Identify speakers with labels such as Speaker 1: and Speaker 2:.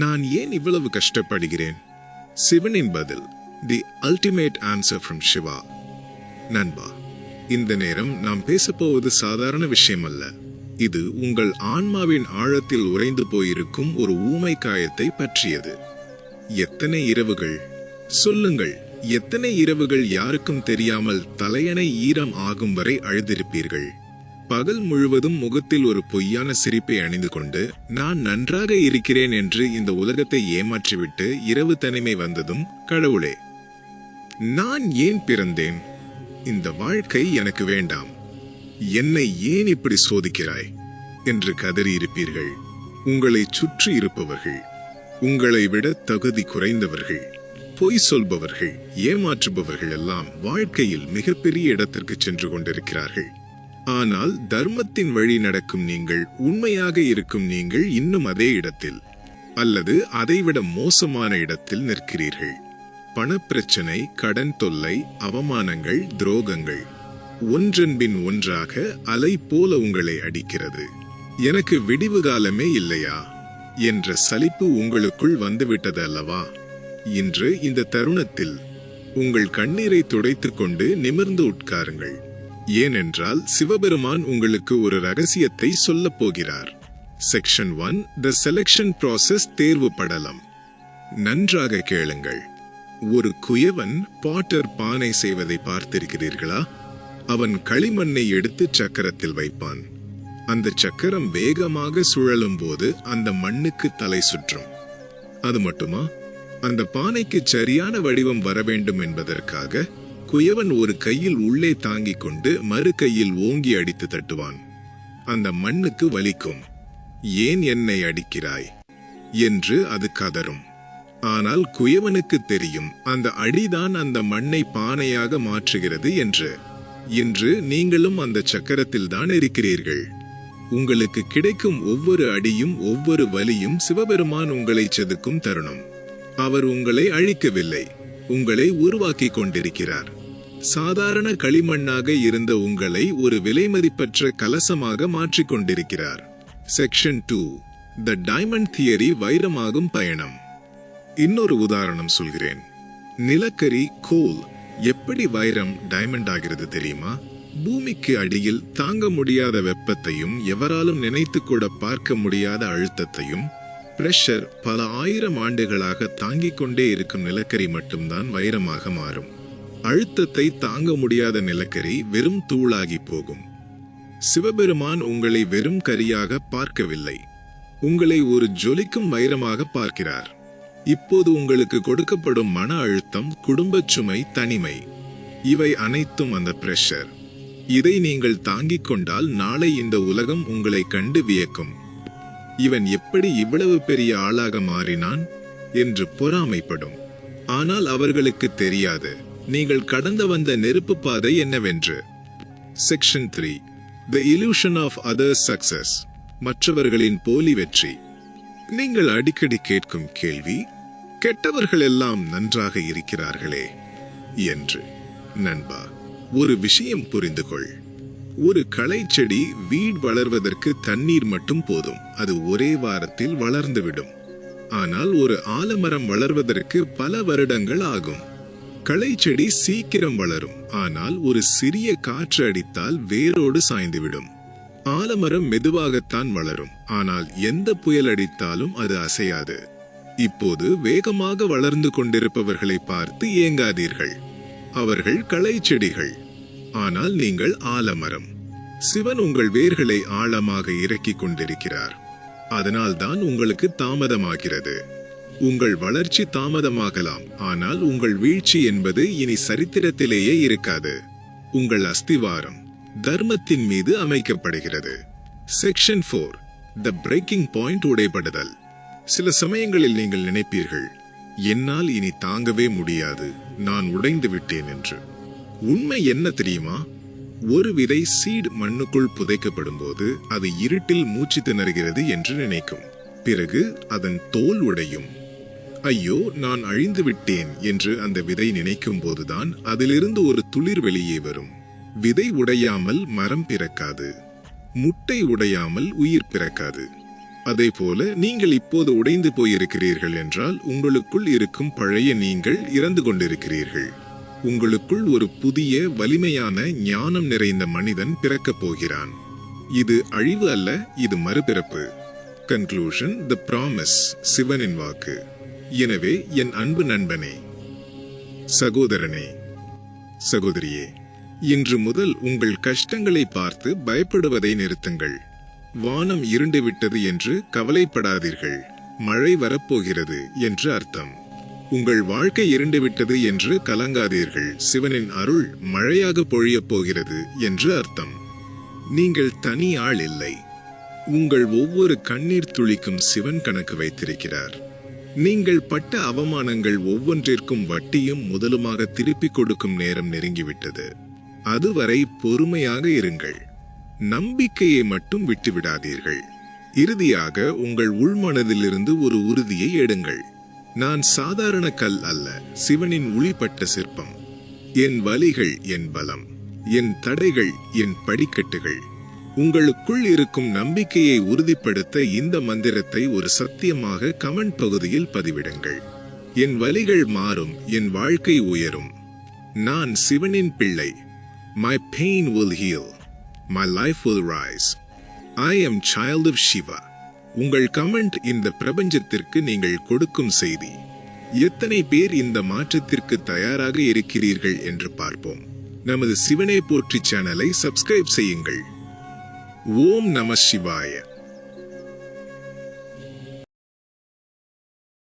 Speaker 1: நான் ஏன் இவ்வளவு கஷ்டப்படுகிறேன்? சிவனின் பதில் the ultimate answer from Shiva நண்பா இந்த நேரம் நாம் பேசப்போவது சாதாரண விஷயம் அல்ல இது உங்கள் ஆன்மாவின் ஆழத்தில் உறைந்து போயிருக்கும் ஒரு ஊமை காயத்தை பற்றியது. எத்தனை இரவுகள்? சொல்லுங்கள் எத்தனை இரவுகள் யாருக்கும் தெரியாமல் தலையணை ஈரம் ஆகும் வரை அழுதிருப்பீர்கள்? பகல் முழுவதும் முகத்தில் ஒரு பொய்யான சிரிப்பை அணிந்து கொண்டு நான் நன்றாக இருக்கிறேன் என்று இந்த உலகத்தை ஏமாற்றிவிட்டு இரவு தனிமை வந்ததும் கடவுளே நான் ஏன் பிறந்தேன்? இந்த வாழ்க்கை எனக்கு வேண்டாம். என்னை ஏன் இப்படி சோதிக்கிறாய் என்று கதறியிருப்பீர்கள். உங்களை சுற்றி இருப்பவர்கள் உங்களை விட தகுதி குறைந்தவர்கள் பொய் சொல்பவர்கள் ஏமாற்றுபவர்கள் எல்லாம் வாழ்க்கையில் மிகப்பெரிய இடத்திற்கு சென்று கொண்டிருக்கிறார்கள். ஆனால் தர்மத்தின் வழி நடக்கும் நீங்கள் உண்மையாக இருக்கும் நீங்கள் இன்னும் அதே இடத்தில் அல்லது அதைவிட மோசமான இடத்தில் நிற்கிறீர்கள். பணப்பிரச்சனை கடன் தொல்லை அவமானங்கள் துரோகங்கள் ஒன்றன்பின் ஒன்றாக அலை போல உங்களை அடிக்கிறது. எனக்கு விடிவு காலமே இல்லையா? என்ற சலிப்பு உங்களுக்குள் வந்துவிட்டது அல்லவா இன்று இந்த தருணத்தில் உங்கள் கண்ணீரை துடைத்துக்கொண்டு நிமிர்ந்து உட்காருங்கள். ஏனென்றால் சிவபெருமான் உங்களுக்கு ஒரு ரகசியத்தை சொல்லப் போகிறார். Section one the selection process தேர்வு படலம். நன்றாக கேளுங்கள். ஒரு குயவன் பாட்டர் பானை செய்வதை பார்த்திருக்கிறீர்களா? அவன் களிமண்ணை எடுத்து சக்கரத்தில் வைப்பான். அந்த சக்கரம் வேகமாக சுழலும் போது அந்த மண்ணுக்கு தலை சுற்றும். அது மட்டுமா? அந்த பானைக்கு சரியான வடிவம் வர வேண்டும் என்பதற்காக குயவன் ஒரு கையில் உள்ளே தாங்கிக் கொண்டு மறு கையில் ஓங்கி அடித்து தட்டுவான். அந்த மண்ணுக்கு வலிக்கும். ஏன் என்னை அடிக்கிறாய்? என்று அது கதரும் ஆனால் குயவனுக்கு தெரியும் அந்த அடிதான் அந்த மண்ணை பானையாக மாற்றுகிறது என்று. இன்று நீங்களும் அந்த சக்கரத்தில் தான் இருக்கிறீர்கள். உங்களுக்கு கிடைக்கும் ஒவ்வொரு அடியும் ஒவ்வொரு வலியும் சிவபெருமான் உங்களை செதுக்கும் தருணம். அவர் உங்களை அழிக்கவில்லை. உங்களை உருவாக்கி கொண்டிருக்கிறார். சாதாரண களிமண்ணாக இருந்த உங்களை ஒரு விலைமதிப்பற்ற கலசமாக மாற்றிக் கொண்டிருக்கிறார் section two the diamond theory வைரமாகும் பயணம். இன்னொரு உதாரணம் சொல்கிறேன். நிலக்கரி கோல் எப்படி வைரம் டைமண்ட் ஆகிறது தெரியுமா? பூமிக்கு அடியில் தாங்க முடியாத வெப்பத்தையும் எவராலும் நினைத்து கூட பார்க்க முடியாத அழுத்தத்தையும் பிரஷர் பல ஆயிரம் ஆண்டுகளாக தாங்கிக் கொண்டே இருக்கும் நிலக்கரி மட்டும்தான் வைரமாக மாறும். அழுத்தத்தை தாங்க முடியாத நிலக்கரி வெறும் தூளாகி போகும். சிவபெருமான் உங்களை வெறும் கரியாக பார்க்கவில்லை. உங்களை ஒரு ஜொலிக்கும் வைரமாக பார்க்கிறார். இப்போது உங்களுக்கு கொடுக்கப்படும் மன அழுத்தம் குடும்பச் சுமை தனிமை. இவை அனைத்தும் அந்த பிரஷர் இதை நீங்கள் தாங்கிக் கொண்டால் நாளை இந்த உலகம் உங்களை கண்டு வியக்கும். இவன் எப்படி இவ்வளவு பெரிய ஆளாக மாறினான்? என்று பொறாமைப்படும். ஆனால் அவர்களுக்கு தெரியாது. நீங்கள் கடந்து வந்த நெருப்பு பாதை என்னவென்று? Section three the illusion of other success மற்றவர்களின் போலி வெற்றி. நீங்கள் அடிக்கடி கேட்கும் கேள்வி கெட்டவர்கள் எல்லாம் நன்றாக இருக்கிறார்களே என்று. நண்பா ஒரு விஷயம் புரிந்து கொள். ஒரு களை செடி வீட் வளர்வதற்கு தண்ணீர் மட்டும் போதும். அது ஒரே வாரத்தில் வளர்ந்துவிடும். ஆனால் ஒரு ஆலமரம் வளர்வதற்கு பல வருடங்கள் ஆகும். களை செடி சீக்கிரம் வளரும். ஆனால் ஒரு சிறிய காற்று அடித்தால் வேரோடு சாய்ந்துவிடும். ஆலமரம் மெதுவாகத்தான் வளரும். ஆனால் எந்த புயல் அடித்தாலும் அது அசையாது. இப்போது வேகமாக வளர்ந்து கொண்டிருப்பவர்களை பார்த்து ஏங்காதீர்கள். அவர்கள் களை செடிகள் ஆனால் நீங்கள் ஆலமரம். சிவன் உங்கள் வேர்களை ஆழமாக இறக்கிக் கொண்டிருக்கிறார். அதனால்தான் உங்களுக்கு தாமதமாகிறது. உங்கள் வளர்ச்சி தாமதமாகலாம் ஆனால் உங்கள் வீழ்ச்சி என்பது இனி சரித்திரத்திலேயே இருக்காது. உங்கள் அஸ்திவாரம் தர்மத்தின் மீது அமைக்கப்படுகிறது. Section four the breaking point உடைபடுதல். சில சமயங்களில் நீங்கள் நினைப்பீர்கள் என்னால் இனி தாங்கவே முடியாது நான் உடைந்து விட்டேன் என்று. உண்மை என்ன தெரியுமா? ஒரு விதை சீட் மண்ணுக்குள் புதைக்கப்படும் போது அது இருட்டில் மூச்சு திணறுகிறது என்று நினைக்கும். பிறகு அதன் தோல் உடையும். ஐயோ நான் அழிந்து விட்டேன் என்று அந்த விதை நினைக்கும் போதுதான் அதிலிருந்து ஒரு துளிர் வெளியே வரும். விதை உடையாமல் மரம் பிறக்காது. முட்டை உடையாமல் உயிர் பிறக்காது. அதேபோல நீங்கள் இப்போது உடைந்து போயிருக்கிறீர்கள் என்றால் உங்களுக்குள் இருக்கும் பழைய நீங்கள் இறந்து கொண்டிருக்கிறீர்கள். உங்களுக்குள் ஒரு புதிய வலிமையான ஞானம் நிறைந்த மனிதன் பிறக்கப் போகிறான். இது அழிவு அல்ல இது மறுபிறப்பு. கன்க்ளூஷன் த ப்ராமிஸ் சிவனின் வாக்கு. எனவே என் அன்பு நண்பனே சகோதரனே சகோதரியே இன்று முதல் உங்கள் கஷ்டங்களை பார்த்து பயப்படுவதை நிறுத்துங்கள். வானம் இருண்டு விட்டது என்று கவலைப்படாதீர்கள். மழை வரப்போகிறது என்று அர்த்தம். உங்கள் வாழ்க்கை இருண்டு விட்டது என்று கலங்காதீர்கள். சிவனின் அருள் மழையாக பொழியப் போகிறது என்று அர்த்தம். நீங்கள் தனி ஆள் இல்லை. உங்கள் ஒவ்வொரு கண்ணீர் துளிக்கும் சிவன் கணக்கு வைத்திருக்கிறார். நீங்கள் பட்ட அவமானங்கள் ஒவ்வொன்றிற்கும் வட்டியும் முதலுமாக திருப்பிக் கொடுக்கும் நேரம் நெருங்கிவிட்டது. அதுவரை பொறுமையாக இருங்கள். நம்பிக்கையை மட்டும் விட்டுவிடாதீர்கள். இறுதியாக உங்கள் உள்மனதிலிருந்து ஒரு உறுதியை எடுங்கள். நான் சாதாரண கல் அல்ல சிவனின் ஒளிப்பட்ட சிற்பம். என் வலிகள் என் பலம் என் தடைகள் என் படிக்கட்டுகள். உங்களுக்குள் இருக்கும் நம்பிக்கையை உறுதிப்படுத்த இந்த மந்திரத்தை ஒரு சத்தியமாக கமெண்ட் பகுதியில் பதிவிடுங்கள். என் வலிகள் மாறும் என் வாழ்க்கை உயரும். நான் சிவனின் பிள்ளை. My pain will heal my life will rise I am child of Shiva உங்கள் கமெண்ட் இந்த பிரபஞ்சத்திற்கு நீங்கள் கொடுக்கும் செய்தி. எத்தனை பேர் இந்த மாற்றத்திற்கு தயாராக இருக்கிறீர்கள் என்று பார்ப்போம். நமது சிவனை போற்றி சேனலை சப்ஸ்கிரைப் செய்யுங்கள். ஓம் நம சிவாய.